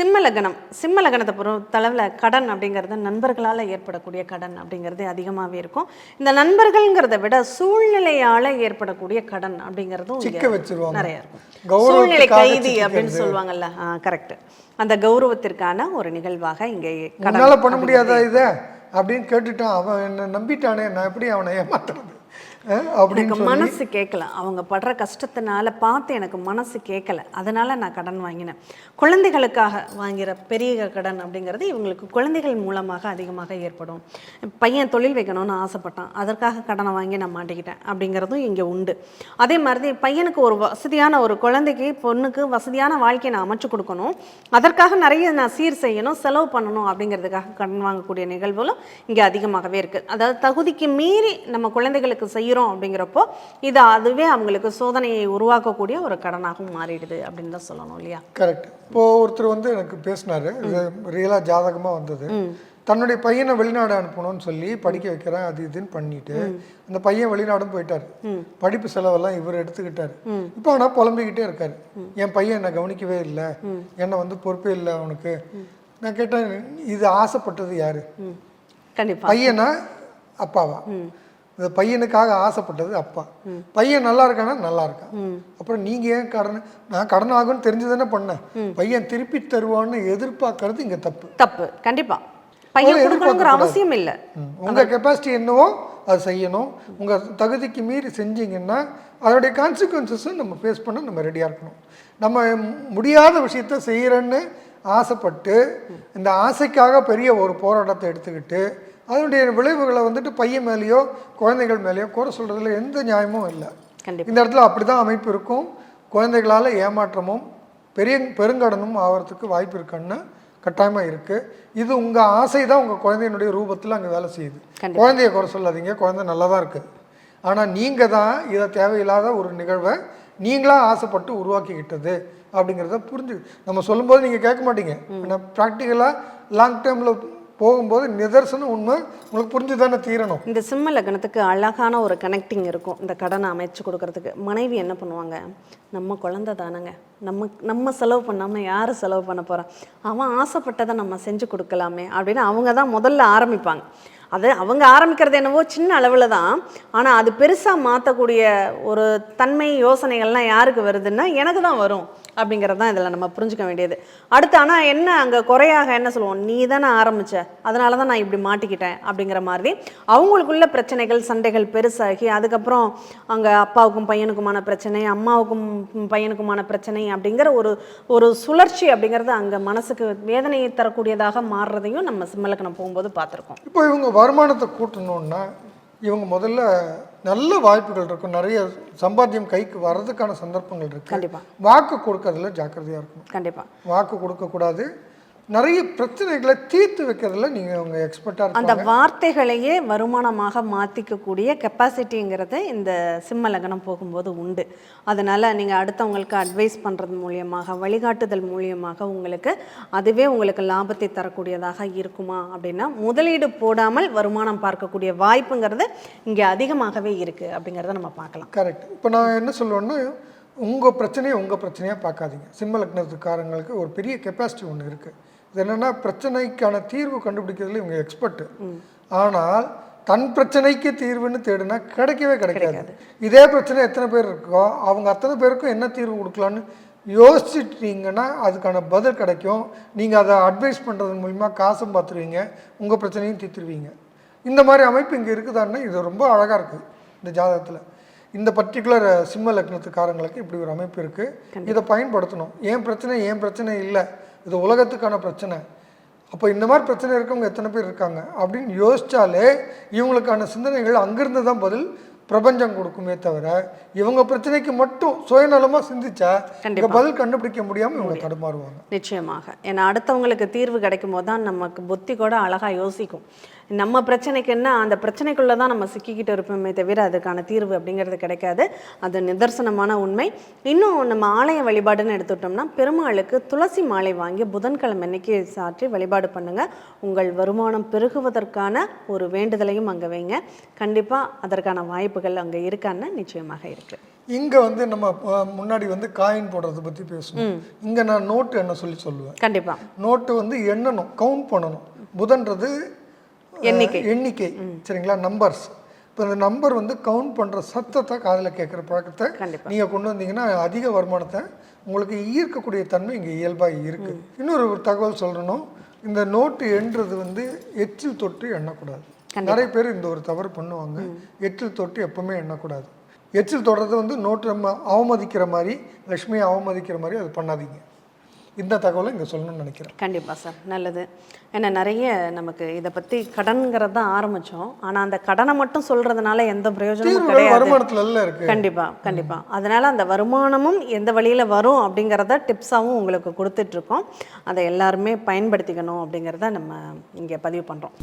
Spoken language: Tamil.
லக்னம் சிம்ம லக்னத்தை பொறுத்தளவில் கடன் அப்படிங்கிறது நண்பர்களால் ஏற்படக்கூடிய கடன் அப்படிங்கிறது அதிகமாகவே இருக்கும். இந்த நண்பர்கள்ங்கிறத விட சூழ்நிலையால் ஏற்படக்கூடிய கடன் அப்படிங்கிறதும். நிறைய இருக்கும். சூழ்நிலை கைதி. அப்படின்னு சொல்லுவாங்கல்ல கரெக்ட் அந்த கௌரவத்திற்கான ஒரு நிகழ்வாக இங்கே கடன் பண்ண முடியாதா இதை? அப்படின்னு கேட்டுட்டான். அவன் என்ன நம்பிட்டானே நான் எப்படி அவனை ஏமாத்துறது? அப்படின்னு மனசு கேட்கல அவங்க படுற கஷ்டத்தினால பார்த்து எனக்கு மனசு கேட்கல அதனால நான் கடன் வாங்கினேன். குழந்தைகளுக்காக வாங்குற பெரிய கடன் அப்படிங்கிறது இவங்களுக்கு குழந்தைகள் மூலமாக அதிகமாக ஏற்படும். பையன் தொழில் வைக்கணும்னு ஆசைப்பட்டான். அதற்காக கடனை வாங்கி நான் மாட்டிக்கிட்டேன் அப்படிங்கிறதும் இங்கே உண்டு. அதே மாதிரி பையனுக்கு ஒரு வசதியான ஒரு குழந்தைக்கு பொண்ணுக்கு வசதியான வாழ்க்கையை நான் அமைச்சு கொடுக்கணும். அதற்காக நிறைய நான் சீர் செய்யணும் செலவு பண்ணணும் அப்படிங்கிறதுக்காக கடன் வாங்கக்கூடிய நிகழ்வுகளும் இங்கே அதிகமாகவே இருக்குது அதாவது தகுதிக்கு மீறி நம்ம குழந்தைகளுக்கு செய்கிறோம் அப்படிங்கிறப்போ இது அதுவே அவங்களுக்கு சோதனையை உருவாக்கக்கூடிய ஒரு கடனாகவும் மாறிடுது அப்படின்னு தான் சொல்லணும் இல்லையா? கரெக்ட் இப்போ ஒருத்தர் வந்து எனக்கு பேசினாரு. இது ரியலாக ஜாதகமாக வந்தது. தன்னுடைய பையனை வெளிநாடு அனுப்பணும்னு சொல்லி படிக்க வைக்கிறேன் அது இதுன்னு பண்ணிட்டு அந்த பையன் வெளிநாடும் போயிட்டாரு. படிப்பு செலவெல்லாம் இவர் எடுத்துக்கிட்டாரு. இப்போ ஆனால் புலம்பிக்கிட்டே இருக்காரு. என் பையன் என்னை கவனிக்கவே இல்லை. என்னை வந்து பொறுப்பே இல்லை அவனுக்கு. நான் கேட்டேன் இது ஆசைப்பட்டது யாரு? பையனா அப்பாவா? இந்த பையனுக்காக ஆசைப்பட்டது அப்பா. பையன் நல்லா இருக்கானா? நல்லா இருக்கான். அப்புறம் நீங்க ஏன் கடன் நான் கடன் ஆகும்னு தெரிஞ்சு தானே பண்ணேன் பையன் திருப்பி தருவான்னு எதிர்பார்க்கறது இங்க தப்பு. தப்பு. கண்டிப்பா. பையன் கொடுக்கணுங்கிற அவசியம் இல்லை. ம். உங்க கெப்பாசிட்டி என்னவோ அது செய்யணும். உங்க தகுதிக்கு மீறி செஞ்சீங்கன்னா அதோடைய கான்சிக்வன்சஸும் நம்ம ஃபேஸ் பண்ண நம்ம ரெடியாக இருக்கணும். நம்ம முடியாத விஷயத்த செய்கிறேன்னு ஆசைப்பட்டு இந்த ஆசைக்காக பெரிய ஒரு போராட்டத்தை எடுத்துக்கிட்டு அதனுடைய விளைவுகளை வந்துட்டு பையன் மேலேயோ குழந்தைகள் மேலேயோ குறை சொல்கிறதுல எந்த நியாயமும் இல்லை. இந்த இடத்துல அப்படி தான் அமைப்பு இருக்கும். குழந்தைகளால் ஏமாற்றமும் பெரிய பெருங்கடனும் ஆகிறதுக்கு வாய்ப்பு இருக்குன்னு கட்டாயமாக இருக்குது இது உங்கள் ஆசை தான் உங்கள் குழந்தையினுடைய ரூபத்தில் அங்கே வேலை செய்யுது. குழந்தைய குறை சொல்லாதீங்க குழந்தை நல்லா தான் இருக்குது ஆனால் நீங்கள் தான் இதை தேவையில்லாத ஒரு நிகழ்வை நீங்களாக ஆசைப்பட்டு உருவாக்கிக்கிட்டது அப்படிங்கிறத புரிஞ்சு நம்ம சொல்லும்போது நீங்கள் கேட்க மாட்டீங்க. ஆனால் ப்ராக்டிக்கலாக லாங் டேர்மில் போகும்போது நிதர்சனம் உண்மை உங்களுக்கு புரிஞ்சு தானே தீரணும். இந்த சிம்ம லக்னத்துக்கு அழகான ஒரு கனெக்டிங் இருக்கும். இந்த கடனை அமைச்சு கொடுக்கறதுக்கு. மனைவி என்ன பண்ணுவாங்க? நம்ம குழந்தை தானங்க. நம்ம நம்ம செலவு பண்ணாமல் யார் செலவு பண்ண போகிறான் அவன் ஆசைப்பட்டதை நம்ம செஞ்சு கொடுக்கலாமே அப்படின்னு அவங்க தான் முதல்ல ஆரம்பிப்பாங்க. அது அவங்க ஆரம்பிக்கிறது என்னவோ சின்ன அளவில் தான். ஆனால் அது பெருசாக மாற்றக்கூடிய ஒரு தன்மை யோசனைகள்லாம் யாருக்கு வருதுன்னா எனக்கு தான் வரும் அப்படிங்கிறது தான் இதில் நம்ம புரிஞ்சுக்க வேண்டியது. அடுத்து ஆனால் என்ன அங்கே குறையாக என்ன சொல்லுவோம்? நீ தானே ஆரம்பிச்ச. அதனால தான் நான் இப்படி மாட்டிக்கிட்டேன். அப்படிங்கிற மாதிரி அவங்களுக்குள்ள பிரச்சனைகள் சண்டைகள் பெருசாகி அதுக்கப்புறம் அங்கே அப்பாவுக்கும் பையனுக்குமான பிரச்சனை அம்மாவுக்கும் பையனுக்குமான பிரச்சனை அப்படிங்கிற ஒரு ஒரு சுழற்சி அப்படிங்கிறது அங்கே மனசுக்கு வேதனையை தரக்கூடியதாக மாறுறதையும் நம்ம சிம்மலக்கணம் போகும்போது பார்த்துருக்கோம். இப்போ இவங்க வருமானத்தை கூட்டணும்னா இவங்க முதல்ல நல்ல வாய்ப்புகள் இருக்கும். நிறைய சம்பாத்தியம் கைக்கு வர்றதுக்கான சந்தர்ப்பங்கள் இருக்கு. கண்டிப்பா. வாக்கு கொடுக்கறதுல ஜாக்கிரதையா இருக்கணும். கண்டிப்பாக வாக்கு கொடுக்கக்கூடாது. நிறைய பிரச்சனைகளை தீர்த்து வைக்கிறதுல நீங்க உங்க எக்ஸ்பர்ட்டா அந்த வார்த்தைகளையே வருமானமாக மாற்றிக்கக்கூடிய கெப்பாசிட்டிங்கிறது இந்த சிம்ம லக்னம் போகும்போது உண்டு. அதனால் நீங்கள் அடுத்தவங்களுக்கு அட்வைஸ் பண்ணுறது மூலியமாக வழிகாட்டுதல் மூலியமாக உங்களுக்கு அதுவே உங்களுக்கு லாபத்தை தரக்கூடியதாக இருக்குமா அப்படின்னா முதலீடு போடாமல் வருமானம் பார்க்கக்கூடிய வாய்ப்புங்கிறது இங்கே அதிகமாகவே இருக்குது அப்படிங்கிறத நம்ம பார்க்கலாம். கரெக்ட் இப்போ நான் என்ன சொல்லுவேன்னா உங்கள் பிரச்சனையை உங்கள் பிரச்சனையாக பார்க்காதீங்க. சிம்ம லக்னத்துக்காரங்களுக்கு ஒரு பெரிய கெப்பாசிட்டி ஒன்று இருக்குது இது என்னென்னா பிரச்சனைக்கான தீர்வு கண்டுபிடிக்கிறதுல இவங்க எக்ஸ்பர்ட்டு ஆனால் தன் பிரச்சனைக்கு தீர்வுன்னு தேடுனா கிடைக்கவே கிடைக்காது. இதே பிரச்சனை எத்தனை பேர் இருக்கோ அவங்க அத்தனை பேருக்கும் என்ன தீர்வு கொடுக்கலான்னு யோசிச்சிட்டீங்கன்னா அதுக்கான பதில் கிடைக்கும். நீங்கள் அதை அட்வைஸ் பண்ணுறது மூலிமா காசும் பார்த்துருவீங்க உங்கள் பிரச்சனையும் தீர்த்துருவீங்க. இந்த மாதிரி அமைப்பு இங்கே இருக்குதான்னா இது ரொம்ப அழகாக இருக்குது இந்த ஜாதகத்தில். இந்த பர்டிகுலர் சிம்ம லக்னத்துக்காரங்களுக்கு இப்படி ஒரு அமைப்பு இருக்குது இதை பயன்படுத்தணும். ஏன் பிரச்சனை ஏன் பிரச்சனை இல்லை? இது உலகத்துக்கான பிரச்சனை. அப்போ இந்த மாதிரி பிரச்சனை இருக்கவங்க எத்தனை பேர் இருக்காங்க? அப்படின்னு யோசிச்சாலே இவங்களுக்கான சிந்தனைகள் அங்கிருந்து தான் பதில் பிரபஞ்சம் கொடுக்குமே தவிர இவங்க பிரச்சனைக்கு மட்டும் சுயநலமாக சிந்திச்சா இங்க பதில் கண்டுபிடிக்க முடியாமல் இவங்க தடுமாறுவாங்க. நிச்சயமாக. ஏன்னா அடுத்தவங்களுக்கு தீர்வு கிடைக்கும் போது தான் நமக்கு புத்தி கூட அழகாக யோசிக்கும். நம்ம பிரச்சனைக்கு என்ன? அந்த பிரச்சனைக்குள்ளே தான் நம்ம சிக்கிக்கிட்டு இருப்போமே தவிர அதுக்கான தீர்வு அப்படிங்கிறது கிடைக்காது. அது நிதர்சனமான உண்மை. இன்னும் நம்ம ஆலய வழிபாடுன்னு எடுத்துட்டோம்னா பெருமாளுக்கு துளசி மாலை வாங்கி புதன்கிழமை அன்னைக்கு சாற்றி வழிபாடு பண்ணுங்க. உங்கள் வருமானம் பெருகுவதற்கான ஒரு வேண்டுதலையும் அங்கே வைங்க. கண்டிப்பாக அதற்கான வாய்ப்புகள் அங்கே இருக்கான்னு நிச்சயமாக இருக்குது இங்கே வந்து நம்ம முன்னாடி வந்து காயின் போடுறத பற்றி பேசணும். இங்கே நான் நோட்டு என்ன சொல்லி சொல்லுவேன்? கண்டிப்பா. நோட்டு வந்து எண்ணணும் கவுண்ட் பண்ணணும். புதன்றது எண்ணிக்கை. எண்ணிக்கை. சரிங்களா? நம்பர்ஸ் இப்போ இந்த நம்பர் வந்து கவுண்ட் பண்ணுற சத்தத்தை காதில் கேட்குற பழக்கத்தை. நீங்கள் கொண்டு வந்தீங்கன்னா அதிக வருமானத்தை உங்களுக்கு ஈர்க்கக்கூடிய தன்மை இங்கே இயல்பாக இருக்குது இன்னொரு தகவல் சொல்லணும். இந்த நோட்டு எண்றது வந்து எச்சில் தொட்டு எண்ணக்கூடாது. நிறைய பேர் இந்த ஒரு தவறு பண்ணுவாங்க. எச்சில் தொட்டு எப்பவுமே எண்ணக்கூடாது. எச்சில் தொடுறது வந்து நோட்டு நம்ம அவமதிக்கிற மாதிரி லக்ஷ்மியை அவமதிக்கிற மாதிரி அது பண்ணாதீங்க. இந்த தகவலை இங்கே சொல்லணும்னு நினைக்கிறேன். கண்டிப்பா சார் நல்லது. ஏன்னா நிறைய நமக்கு இதை பத்தி கடன்கிறது தான் ஆரம்பிச்சோம். ஆனா அந்த கடனை மட்டும் சொல்றதுனால எந்த பிரயோஜனமும் கிடையாது. வருமானத்துல எல்லாம் இருக்கு. கண்டிப்பா கண்டிப்பா. அதனால அந்த வருமானமும் எந்த வழியில வரும் அப்படிங்கிறத டிப்ஸாவும் உங்களுக்கு கொடுத்துட்டு இருக்கோம். அதை எல்லாருமே பயன்படுத்திக்கணும் அப்படிங்கிறத நம்ம இங்க பதிவு பண்றோம்.